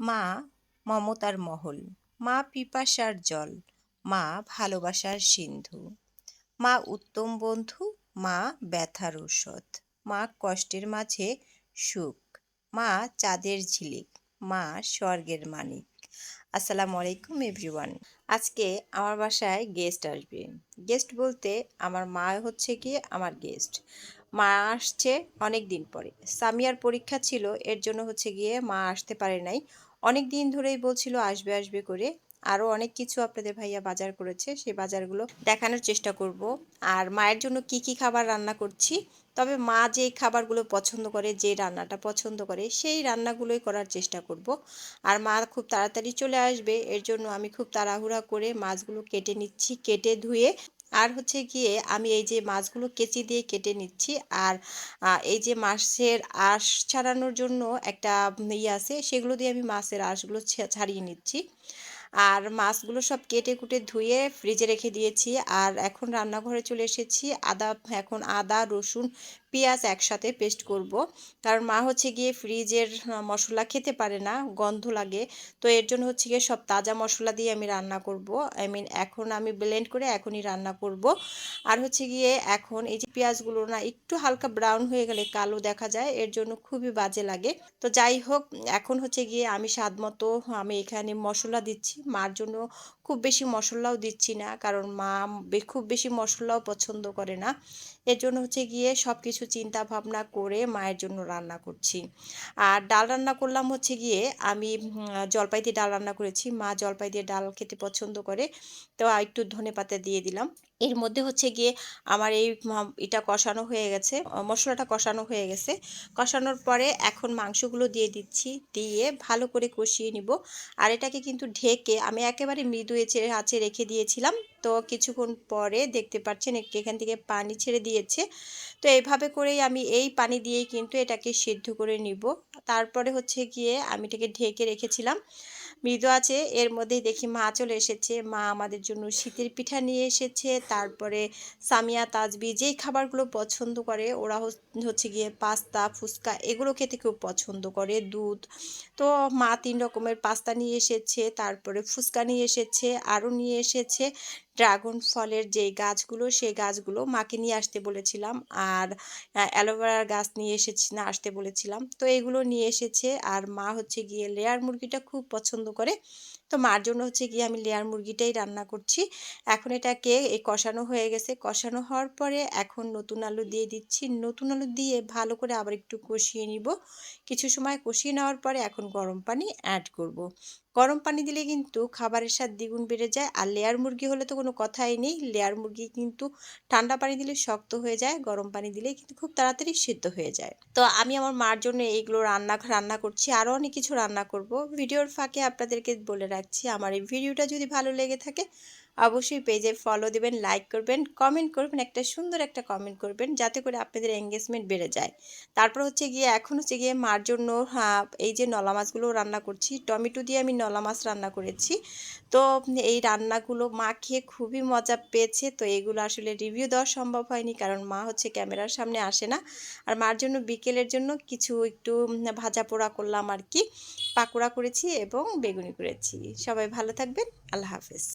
মা মমতার মহল, মা পিপাসার জল, মা ভালোবাসার সিন্ধু, মা উত্তম বন্ধু, মা ব্যথার ঔষধ, মা কষ্টের মাঝে সুখ, মা চাঁদের ঝিলিক, মা স্বর্গের মানিক। আসসালামু আলাইকুম এভরিওয়ান। আজকে আমার বাসায় গেস্ট আসবে। গেস্ট বলতে আমার মা হচ্ছে কি? আমার গেস্ট। মা আসছে অনেক দিন পরে। সামিয়ার পরীক্ষা ছিল, এর জন্য হচ্ছে গিয়ে মা আসতে পারে নাই। অনেক দিন ধরেই বলছিল আসবে আসবে করে। আরও অনেক কিছু আপনাদের ভাইয়া বাজার করেছে, সেই বাজারগুলো দেখানোর চেষ্টা করব। আর মায়ের জন্য কি কি খাবার রান্না করছি? তবে মা যে খাবারগুলো পছন্দ করে, যে রান্নাটা পছন্দ করে, সেই রান্নাগুলোই করার চেষ্টা করব। আর মা খুব তাড়াতাড়ি চলে আসবে, এর জন্য আমি খুব তাড়াহুড়া করে মাছগুলো কেটে নিচ্ছি, কেটে ধুয়ে আর হচ্ছে গিয়ে আমি এই যে মাছগুলো কেচি দিয়ে কেটে নিচ্ছি আর এই যে মাছের আঁশ ছাড়ানোর জন্য একটা ইয়ে আছে, সেগুলো দিয়ে আমি মাছের আঁশগুলো ছাড়িয়ে নিচ্ছি। আর মাছগুলো সব কেটে কুটে ধুয়ে ফ্রিজে রেখে দিয়েছি। আর এখন রান্নাঘরে চলে এসেছি। আদা, এখন আদা, রসুন, পেঁয়াজ একসাথে পেস্ট করব। কারণ মা হচ্ছে গিয়ে ফ্রিজের মশলা খেতে পারে না, গন্ধ লাগে। তো এর জন্য হচ্ছে গিয়ে সব তাজা মশলা দিয়ে আমি রান্না করব। আই মিন এখন আমি ব্লেন্ড করে এখনই রান্না করব। আর হচ্ছে গিয়ে এখন এই যে পেঁয়াজগুলো না একটু হালকা ব্রাউন হয়ে গেলে কালো দেখা যায়, এর জন্য খুবই বাজে লাগে। তো যাই হোক, এখন হচ্ছে গিয়ে আমি স্বাদ মতো আমি এখানে মশলা দিচ্ছি। মার জন্য খুব বেশি মশলাও দিচ্ছি না। কারণ মা খুব বেশি মশলাও পছন্দ করে না। এর জন্য হচ্ছে গিয়ে সব কিছু চিন্তা ভাবনা করে মায়ের জন্য রান্না করছি। আর ডাল রান্না করলাম হচ্ছে গিয়ে আমি জলপাই দিয়ে ডাল রান্না করেছি। মা জলপাই দিয়ে ডাল খেতে পছন্দ করে, তো একটু ধনে পাতা দিয়ে দিলাম। এর মধ্যে হচ্ছে গিয়ে আমার এই এটা কষানো হয়ে গেছে, মশলাটা কষানো হয়ে গেছে। কষানোর পরে এখন মাংসগুলো দিয়ে দিচ্ছি, দিয়ে ভালো করে কষিয়ে নিব। আর এটাকে কিন্তু ঢেকে আমি একেবারে মৃদু এচে, আঁচে রেখে দিয়েছিলাম। তো কিছুক্ষণ পরে দেখতে পাচ্ছেন এখান থেকে পানি ছেড়ে দিয়েছে। তো এইভাবে করেই আমি এই পানি দিয়েই কিন্তু এটাকে সিদ্ধ করে নিব। তারপরে হচ্ছে গিয়ে আমি এটাকে ঢেকে রেখেছিলাম। মৃদু আছে, এর মধ্যে দেখি মা চলে এসেছে। মা আমাদের জন্য শীতের পিঠা নিয়ে এসেছে, তারপরে সামিয়া, তাজবি যেই খাবারগুলো পছন্দ করে, ওরা হচ্ছে গিয়ে পাস্তা, ফুচকা এগুলো খেতে খুব পছন্দ করে, দুধ। তো মা তিন রকমের পাস্তা নিয়ে এসেছে, তারপরে ফুচকা নিয়ে এসেছে, আরও নিয়ে এসেছে। ড্রাগন ফলের যে গাছগুলো, সেই গাছগুলো মাকে নিয়ে আসতে বলেছিলাম আর অ্যালোভেরার গাছ নিয়ে এসেছি, না, আসতে বলেছিলাম। তো এগুলো নিয়ে এসেছে আর মা হচ্ছে গিয়ে লেয়ার মুরগিটা খুব পছন্দ করে। তো মার জন্য হচ্ছে গিয়ে আমি লেয়ার মুরগিটাই রান্না করছি। এখন এটাকে এই কষানো হয়ে গেছে। কষানো হওয়ার পরে এখন নতুন আলু দিয়ে দিচ্ছি। নতুন আলু দিয়ে ভালো করে আবার একটু কষিয়ে নিব। কিছু সময় কষিয়ে নেওয়ার পরে এখন গরম পানি অ্যাড করব। গরম পানি দিলে কিন্তু খাবারের স্বাদ দ্বিগুণ বেড়ে যায়। আর লেয়ার মুরগি হলে তো কোনো কথাই নেই। লেয়ার মুরগি কিন্তু ঠান্ডা পানি দিলে শক্ত হয়ে যায়। গরম পানি দিলে কিন্তু খুব তাড়াতাড়ি সিদ্ধ হয়ে যায়। তো আমি আমার মার জন্য এইগুলো রান্না রান্না করছি। আরও অনেক কিছু রান্না করব। ভিডিওর ফাঁকে আপনাদেরকে বলে রাখছি আমার এই ভিডিওটা যদি ভালো লেগে থাকে অবশ্যই পেজে ফলো দেবেন লাইক করবেন কমেন্ট করবেন, একটা সুন্দর একটা কমেন্ট করবেন যাতে করে আপনাদের এঙ্গেজমেন্ট বেড়ে যায়। তারপর হচ্ছে গিয়ে, এখন হচ্ছে গিয়ে মার জন্য এই যে নলা মাছগুলো রান্না করছি, টমেটো দিয়ে আমি নলা মাছ রান্না করেছি। তো এই রান্নাগুলো মা খেয়ে খুবই মজা পেয়েছে, তো এগুলো আসলে রিভিউ দেওয়া সম্ভব হয়নি কারণ মা হচ্ছে ক্যামেরার সামনে আসে না। আর মার জন্য বিকেলের জন্য কিছু একটু ভাজা পোড়া করলাম আর কি, পাকোড়া করেছি এবং বেগুনি করেছি। সবাই ভালো থাকবেন, আল্লাহ হাফেজ।